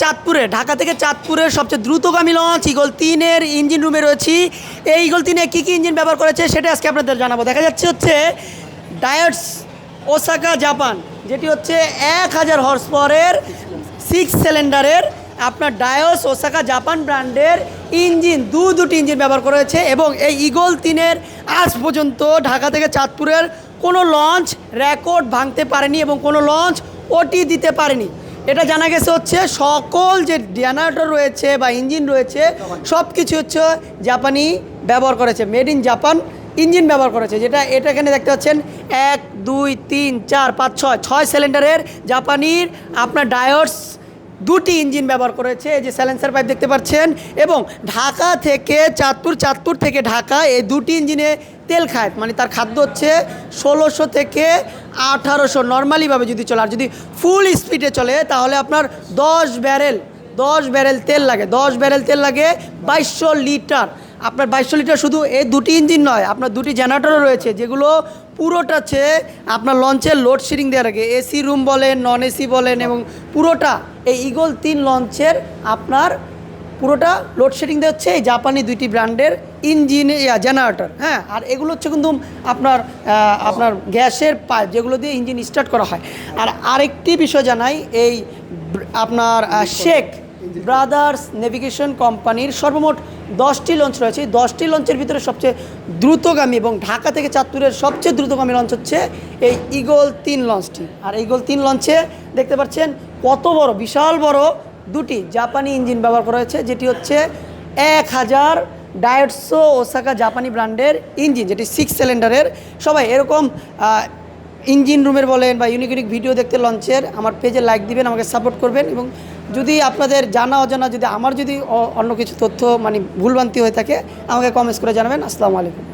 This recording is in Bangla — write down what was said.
চাঁদপুরে, ঢাকা থেকে চাঁদপুরের সবচেয়ে দ্রুতগামী লঞ্চ ইগল তিনের ইঞ্জিন রুমে রয়েছি। এই ইগল তিনে কী কী ইঞ্জিন ব্যবহার করেছে সেটা আজকে আপনাদের জানাব। দেখা যাচ্ছে হচ্ছে ডায়টস ওসাকা জাপান যেটি হচ্ছে এক হাজার হর্স পাওয়ারের সিক্স সিলিন্ডারের আপনার ডায়োস ওসাকা জাপান ব্র্যান্ডের ইঞ্জিন, দু দুটি ইঞ্জিন ব্যবহার করেছে এবং এই ইগল তিনের আজ পর্যন্ত ঢাকা থেকে চাঁদপুরের কোনো লঞ্চ রেকর্ড ভাঙতে পারেনি এবং কোনো লঞ্চ ওটি দিতে পারেনি। এটা জানা গেছে হচ্ছে সকল যে জেনারেটর রয়েছে বা ইঞ্জিন রয়েছে সব কিছু হচ্ছে জাপানি ব্যবহার করেছে মেড ইন জাপান ইঞ্জিন ব্যবহার করেছে, যেটা এটা এখানে দেখতে পাচ্ছেন, এক, দুই, তিন, চার, পাঁচ, ছয় ছয় সিলিন্ডারের জাপানির আপনার ডায়োডস দুটি ইঞ্জিন ব্যবহার করেছে, এই যে স্যালেন্সার পাইপ দেখতে পাচ্ছেন, এবং ঢাকা থেকে চাঁদপুর চাঁদপুর থেকে ঢাকা এই দুটি ইঞ্জিনে তেল খায় মানে তার খাদ্য হচ্ছে ষোলোশো থেকে আঠারোশো নর্মালিভাবে যদি চলে, আর যদি ফুল স্পিডে চলে, তাহলে আপনার দশ ব্যারেল দশ ব্যারেল তেল লাগে, দশ ব্যারেল তেল লাগে বাইশশো লিটার। আপনার বাইশশো লিটার শুধু এই দুটি ইঞ্জিন নয়, আপনার দুটি জেনারেটরও রয়েছে, যেগুলো পুরোটা হচ্ছে আপনার লঞ্চের লোডশেডিং দেওয়া রাখে এসি রুম বলেন নন এসি বলেন এবং পুরোটা এই ইগল তিন লঞ্চের আপনার পুরোটা লোডশেডিং দেওয়া হচ্ছে, এই জাপানি দুইটি ব্র্যান্ডের ইঞ্জিন জেনারেটর হ্যাঁ? আর এগুলো হচ্ছে কিন্তু আপনার আপনার গ্যাসের পাইপ যেগুলো দিয়ে ইঞ্জিন স্টার্ট করা হয়। আর আরেকটি বিষয় জানাই, এই আপনার শেখ ব্রাদার্স নেভিগেশন কোম্পানির সর্বমোট দশটি লঞ্চ রয়েছে। এই দশটি লঞ্চের ভিতরে সবচেয়ে দ্রুতগামী এবং ঢাকা থেকে চাঁদপুরের সবচেয়ে দ্রুতগামী লঞ্চ হচ্ছে এই ইগল তিন লঞ্চটি। আর ইগল তিন লঞ্চে দেখতে পাচ্ছেন কত বড়, বিশাল বড় দুটি জাপানি ইঞ্জিন ব্যবহার করা হয়েছে, যেটি হচ্ছে এক হাজার ডায়টসো ওসাকা জাপানি ব্র্যান্ডের ইঞ্জিন, যেটি সিক্স সিলিন্ডারের। সবাই এরকম ইঞ্জিন রুমের বলেন বা ইউনিক ইউনিক ভিডিও দেখতে লঞ্চের, আমার পেজে লাইক দিবেন, আমাকে সাপোর্ট করবেন এবং যদি আপনাদের জানা অজানা যদি আমার যদি অন্য কিছু তথ্য মানে ভুলভ্রান্তি হয়ে থাকে, আমাকে কমেন্টস করে জানাবেন। আসসালামু আলাইকুম।